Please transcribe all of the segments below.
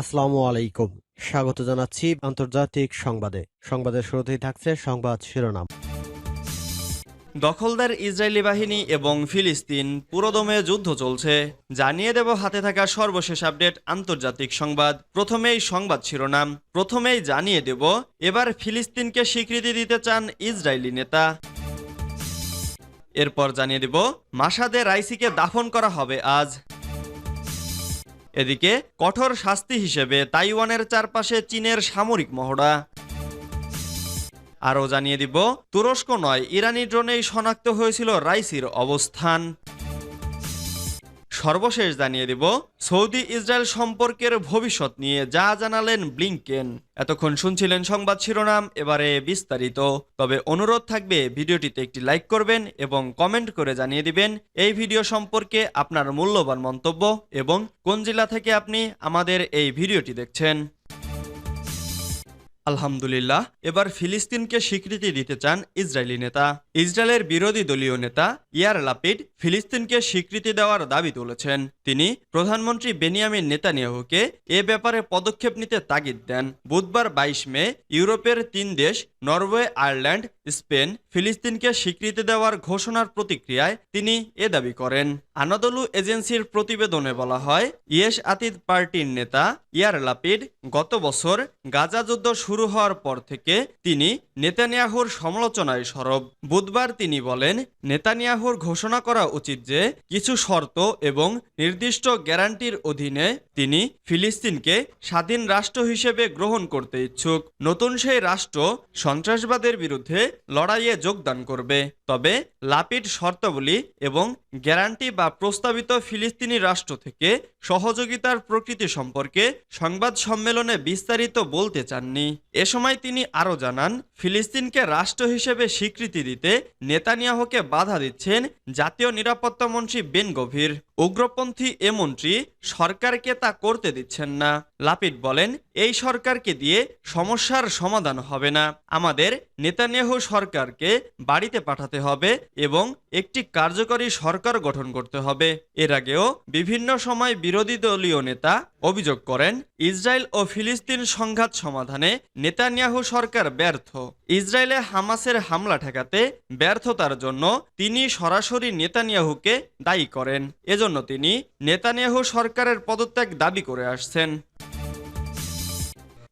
আসসালামু আলাইকুম। স্বাগত জানাচ্ছি আন্তর্জাতিক সংবাদে। সংবাদের শুরুতেই থাকছে সংবাদ শিরোনাম। দখলদার ইসরায়েলি বাহিনী এবং ফিলিস্তিন পুরোদমে যুদ্ধ চলছে। জানিয়ে দেব হাতে থাকা সর্বশেষ আপডেট আন্তর্জাতিক সংবাদ। প্রথমেই সংবাদ শিরোনাম। প্রথমেই জানিয়ে দেব, এবার ফিলিস্তিনকে স্বীকৃতি দিতে চান ইসরায়েলি নেতা। এরপর জানিয়ে দেব, মাসাদে রাইসিকে দাফন করা হবে আজ। এদিকে কঠোর শাস্তি হিসেবে তাইওয়ানের চারপাশে চীনের সামরিক মহড়া। আরও জানিয়ে দিব, তুরস্ক নয়, ইরানি ড্রোনেই শনাক্ত হয়েছিল রাইসির অবস্থান। সর্বশেষ জানিয়ে দিব, সৌদি ইসরায়েল সম্পর্কের ভবিষ্যৎ নিয়ে যা জানালেন ব্লিংকেন। এতক্ষণ শুনছিলেন সংবাদ শিরোনাম, এবারে বিস্তারিত। তবে অনুরোধ থাকবে, ভিডিওটিতে একটি লাইক করবেন এবং কমেন্ট করে জানিয়ে দিবেন, এই ভিডিও সম্পর্কে আপনার মূল্যবান মন্তব্য এবং কোন জেলা থেকে আপনি আমাদের এই ভিডিওটি দেখছেন। আলহামদুলিল্লাহ, এবার ফিলিস্তিনকে স্বীকৃতি দিতে চান ইসরায়েলি নেতা। ইসরায়েলের বিরোধী দলীয় নেতা ইয়ার লাপিড ফিলিস্তিনকে স্বীকৃতি দেওয়ার দাবি তুলেছেন। তিনি প্রধানমন্ত্রী বেনিয়ামিন নেতানিয়াহুকে এ ব্যাপারে পদক্ষেপ নিতে তাগিদ দেন। বুধবার বাইশ মে ইউরোপের তিন দেশ, নরওয়ে, আয়ারল্যান্ড স্পেন ফিলিস্তিনকে স্বীকৃতি দেওয়ার ঘোষণার প্রতিক্রিয়ায় তিনি এ দাবি করেন। আনাদলু এজেন্সির প্রতিবেদনে বলা হয় ইয়েস আতিদ পার্টির নেতা ইয়ার লাপিড গত বছর গাজা যুদ্ধ শুরু হওয়ার পর থেকে তিনি নেতানিয়াহুর সমালোচনায় সরব। বুধবার তিনি বলেন, নেতানিয়াহুর ঘোষণা করা উচিত যে কিছু শর্ত এবং নির্দিষ্ট গ্যারান্টির অধীনে তিনি ফিলিস্তিনকে স্বাধীন রাষ্ট্র হিসেবে গ্রহণ করতে ইচ্ছুক। নতুন সেই রাষ্ট্র সন্ত্রাসবাদের বিরুদ্ধে লড়াইয়ে যোগদান করবে। তবে লাপিড শর্তাবলী এবং গ্যারান্টি বা প্রস্তাবিত ফিলিস্তিনি রাষ্ট্র থেকে সহযোগিতার প্রকৃতি সম্পর্কে সংবাদ সম্মেলনে বিস্তারিত বলতে চাননি। এ সময় তিনি আরও জানান, ফিলিস্তিনকে রাষ্ট্র হিসেবে স্বীকৃতি দিতে নেতানিয়াহুকে বাধা দিচ্ছেন জাতীয় নিরাপত্তা মন্ত্রী বেন গভীর। উগ্রপন্থী এ মন্ত্রী সরকারকে তা করতে দিচ্ছেন না। লাপিড বলেন, এই সরকারকে দিয়ে সমস্যার সমাধান হবে না। আমাদের নেতানিয়াহু সরকারকে বাড়িতে পাঠাতে হবে এবং একটি কার্যকরী সরকার গঠন করতে হবে। এর আগেও বিভিন্ন সময় বিরোধী দলীয় নেতা অভিযোগ করেন, ইসরায়েল ও ফিলিস্তিন সংঘাত সমাধানে নেতানিয়াহু সরকার ব্যর্থ। ইসরায়েলে হামাসের হামলা ঠেকাতে ব্যর্থতার জন্য তিনি সরাসরি নেতানিয়াহুকে দায়ী করেন। এজন্য তিনি নেতানিয়াহু সরকারের পদত্যাগ দাবি করে আসছেন।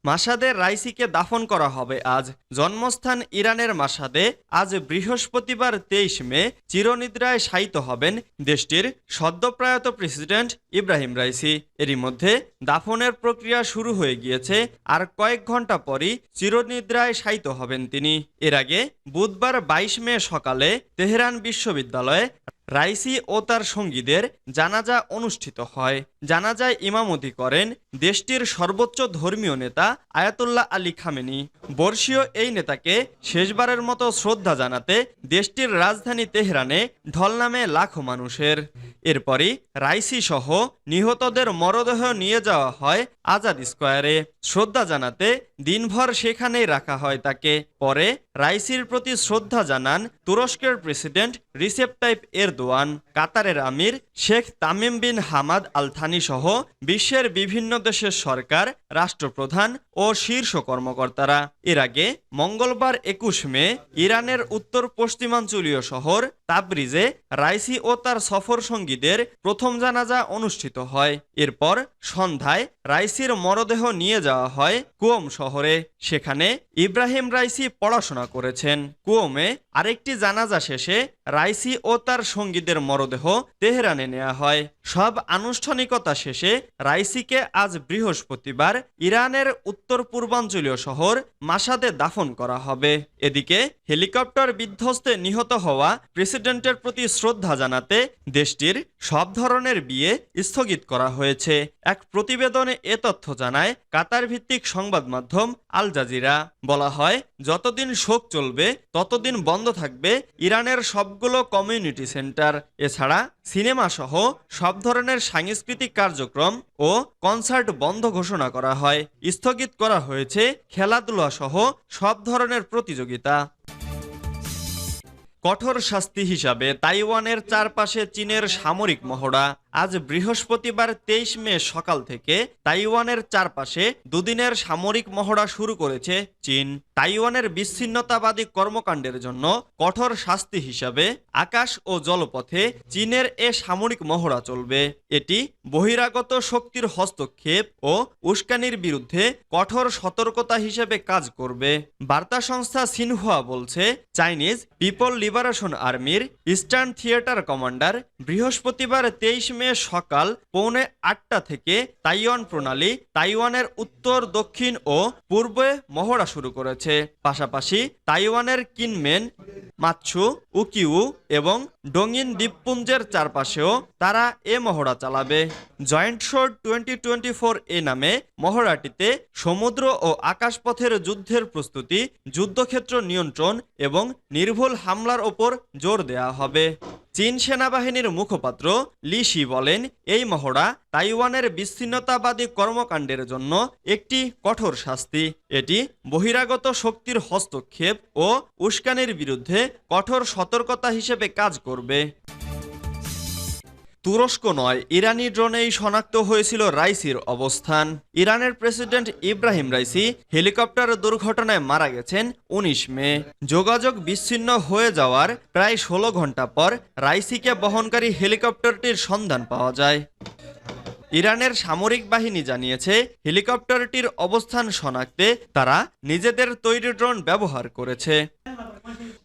মাসাদের রাইসিকে দাফন করা হবে। আজ জন্মস্থান ইরানের মাসাদে, আজ বৃহস্পতিবার তেইশ মে, চিরনিদ্রায় শায়িত হবেন দেশটির সদ্যপ্রয়াত প্রেসিডেন্ট ইব্রাহিম রাইসি এরই মধ্যে দাফনের প্রক্রিয়া শুরু হয়ে গিয়েছে আর কয়েক ঘণ্টা পরই চিরনিদ্রায় শায়িত হবেন তিনি। এর আগে বুধবার বাইশ মে সকালে তেহরান বিশ্ববিদ্যালয়ে রাইসি ও তার সঙ্গীদের জানাজা অনুষ্ঠিত হয়। জানাজায় ইমামতি করেন দেশটির সর্বোচ্চ ধর্মীয় নেতা আয়াতুল্লাহ আলী খামেনি। বর্ষীয় এই নেতাকে শেষবারের মতো শ্রদ্ধা জানাতে দেশটির রাজধানী তেহরানে ঢল নামে লাখো মানুষের এরপরই রাইসি সহ নিহতদের মরদেহ নিয়ে যাওয়া হয় আজাদ স্কোয়ারে। শ্রদ্ধা জানাতে দিনভর সেখানেই রাখা হয় তাকে। পরে রাইসির প্রতি শ্রদ্ধা জানান তুরস্কের প্রেসিডেন্ট রিসেপ টাইপ এরদোয়ান, কাতারের আমির Sheikh Tamim bin Hamad Al Thani সহ বিশ্বের বিভিন্ন দেশের সরকার, রাষ্ট্রপ্রধান ও শীর্ষ কর্মকর্তারা। এর আগে মঙ্গলবার একুশ মে ইরানের উত্তর পশ্চিমাঞ্চলীয় শহর তাবরিজে রাইসি ও তার সফর সঙ্গীদের প্রথম জানাজা অনুষ্ঠিত হয়। এরপর সন্ধ্যায় রাইসির মরদেহ নিয়ে যাওয়া হয় কুয়ম শহরে। সেখানে ইব্রাহিম রাইসি পড়াশোনা করেছেন। কুয়মে আরেকটি জানাজা শেষে রাইসি ও তার সঙ্গীদের মরদেহ তেহরানে নেওয়া হয়। সব আনুষ্ঠানিকতা শেষে রাইসিকে আজ বৃহস্পতিবার ইরানের উত্তর পূর্বাঞ্চলীয় শহর মাসাদে দাফন করা হবে। এদিকে হেলিকপ্টার বিধ্বস্তে নিহত হওয়া প্রেসিডেন্টের প্রতি শ্রদ্ধা জানাতে দেশটির সব ধরনের বিয়ে স্থগিত করা হয়েছে। এক প্রতিবেদনে এ তথ্য জানায় কাতার ভিত্তিক সংবাদ মাধ্যম আল জাজিরা। বলা হয়, যতদিন শোক চলবে, ততদিন বন্ধ থাকবে ইরানের সবগুলো কমিউনিটি সেন্টার, এছাড়া সিনেমা সহ সব ধরনের সাংস্কৃতিক কার্যক্রম ও কনসার্ট বন্ধ ঘোষণা করা হয়। স্থগিত করা হয়েছে খেলাধুলা সহ সব ধরনের প্রতিযোগিতা। কঠোর শাস্তি হিসাবে তাইওয়ানের চারপাশে চীনের সামরিক মহড়া। আজ বৃহস্পতিবার তেইশ মে সকাল থেকে তাইওয়ানের চারপাশে দুদিনের সামরিক মহড়া শুরু করেছে চীন। তাইওয়ানের বিচ্ছিন্নতাবাদী কর্মকাণ্ডের জন্য কঠোর শাস্তি হিসাবে আকাশ ও জলপথে চীনের এ সামরিক মহড়া চলবে। এটি বহিরাগত শক্তির হস্তক্ষেপ ও উস্কানির বিরুদ্ধে কঠোর সতর্কতা হিসেবে কাজ করবে। বার্তা সংস্থা সিনহুয়া বলছে, চাইনিজ পিপল লিবারেশন আর্মির ইস্টার্ন থিয়েটার কমান্ডার বৃহস্পতিবার তেইশ মে সকাল পৌনে আটটা থেকে তাইওয়ান প্রণালী তাইওয়ানের উত্তর, দক্ষিণ ও পূর্বে মহড়া শুরু করেছে। পাশাপাশি তাইওয়ানের কিনমেন মাৎসু উকিউ এবং ডোঙিন দ্বীপপুঞ্জের চারপাশেও তারা এ মহড়া চালাবে। জয়েন্ট শোর টোয়েন্টি টোয়েন্টি ফোর এ নামে মহড়াটিতে সমুদ্র ও আকাশপথের যুদ্ধের প্রস্তুতি, যুদ্ধক্ষেত্র নিয়ন্ত্রণ এবং নির্ভুল হামলার ওপর জোর দেওয়া হবে। চীন সেনাবাহিনীর মুখপাত্র লিশি বলেন, এই মহড়া তাইওয়ানের বিচ্ছিন্নতাবাদী কর্মকাণ্ডের জন্য একটি কঠোর শাস্তি। এটি বহিরাগত শক্তির হস্তক্ষেপ ও উস্কানির বিরুদ্ধে কঠোর সতর্কতা হিসেবে কাজ করবে। তুরস্ক নয়, ইরানি ড্রোনেই শনাক্ত হয়েছিল রাইসির অবস্থান। ইরানের প্রেসিডেন্ট ইব্রাহিম রাইসি হেলিকপ্টার দুর্ঘটনায় মারা গেছেন উনিশ মে। যোগাযোগ বিচ্ছিন্ন হয়ে যাওয়ার প্রায় ষোলো ঘণ্টা পর রাইসিকে বহনকারী হেলিকপ্টারটির সন্ধান পাওয়া যায়। ইরানের সামরিক বাহিনী জানিয়েছে, হেলিকপ্টারটির অবস্থান শনাক্তে তারা নিজেদের তৈরি ড্রোন ব্যবহার করেছে।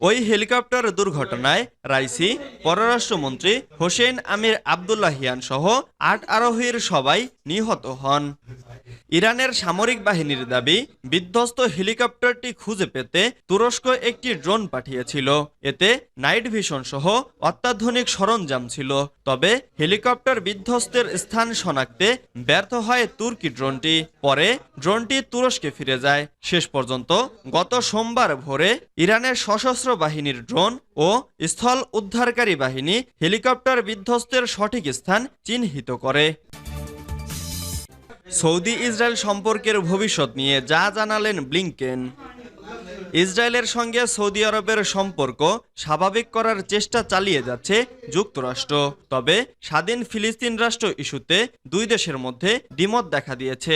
ওই হেলিকপ্টার দুর্ঘটনায় রাইসি পররাষ্ট্রমন্ত্রী হোসেন আমির আবদুল্লাহিয়ান সহ আট আরোহীর সবাই নিহত হন। ইরানের সামরিক বাহিনীর দাবি, বিধ্বস্ত হেলিকপ্টারটি খুঁজে পেতে তুরস্ক একটি ড্রোন পাঠিয়েছিল। এতে নাইট ভিশন সহ অত্যাধুনিক সরঞ্জাম ছিল। তবে হেলিকপ্টার বিধ্বস্তের স্থান শনাক্তে ব্যর্থ হয় তুর্কি ড্রোনটি। পরে ড্রোনটি তুরস্কে ফিরে যায়। শেষ পর্যন্ত গত সোমবার ভোরে ইরানের সশস্ত্র বাহিনীর ড্রোন ও স্থল উদ্ধারকারী বাহিনী হেলিকপ্টার বিধ্বস্তের সঠিক স্থান চিহ্নিত করে। সৌদি ইসরায়েল সম্পর্কের ভবিষ্যৎ নিয়ে যা জানালেন ব্লিংকেন। ইসরায়েলের সঙ্গে সৌদি আরবের সম্পর্ক স্বাভাবিক করার চেষ্টা চালিয়ে যাচ্ছে যুক্তরাষ্ট্র। তবে স্বাধীন ফিলিস্তিন রাষ্ট্র ইস্যুতে দুই দেশের মধ্যে দ্বিমত দেখা দিয়েছে।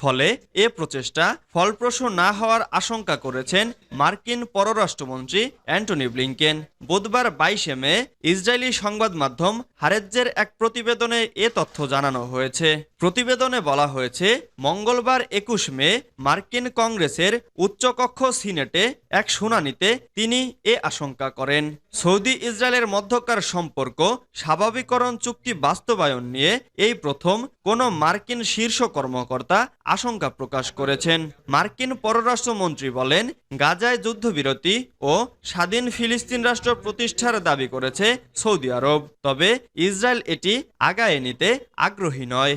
ফলে এ প্রচেষ্টা ফলপ্রসূ না হওয়ার আশঙ্কা করেছেন মার্কিন পররাষ্ট্রমন্ত্রী অ্যান্টনি ব্লিংকেন। বুধবার বাইশে মে ইসরায়েলি সংবাদ মাধ্যম হারেজ্জের এক প্রতিবেদনে এ তথ্য জানানো হয়েছে। প্রতিবেদনে বলা হয়েছে, মঙ্গলবার একুশ মে মার্কিন কংগ্রেসের উচ্চকক্ষ সিনেটে এক শুনানিতে তিনি এ আশঙ্কা করেন। সৌদি ইসরায়েলের মধ্যকার সম্পর্ক স্বাভাবিকরণ চুক্তি বাস্তবায়ন নিয়ে এই প্রথম কোনো মার্কিন শীর্ষ কর্মকর্তা আশঙ্কা প্রকাশ করেছেন। মার্কিন পররাষ্ট্রমন্ত্রী বলেন, গাজায় যুদ্ধবিরতি ও স্বাধীন ফিলিস্তিন রাষ্ট্র প্রতিষ্ঠার দাবি করেছে সৌদি আরব। তবে ইসরায়েল এটি আগায় নিতে আগ্রহী নয়।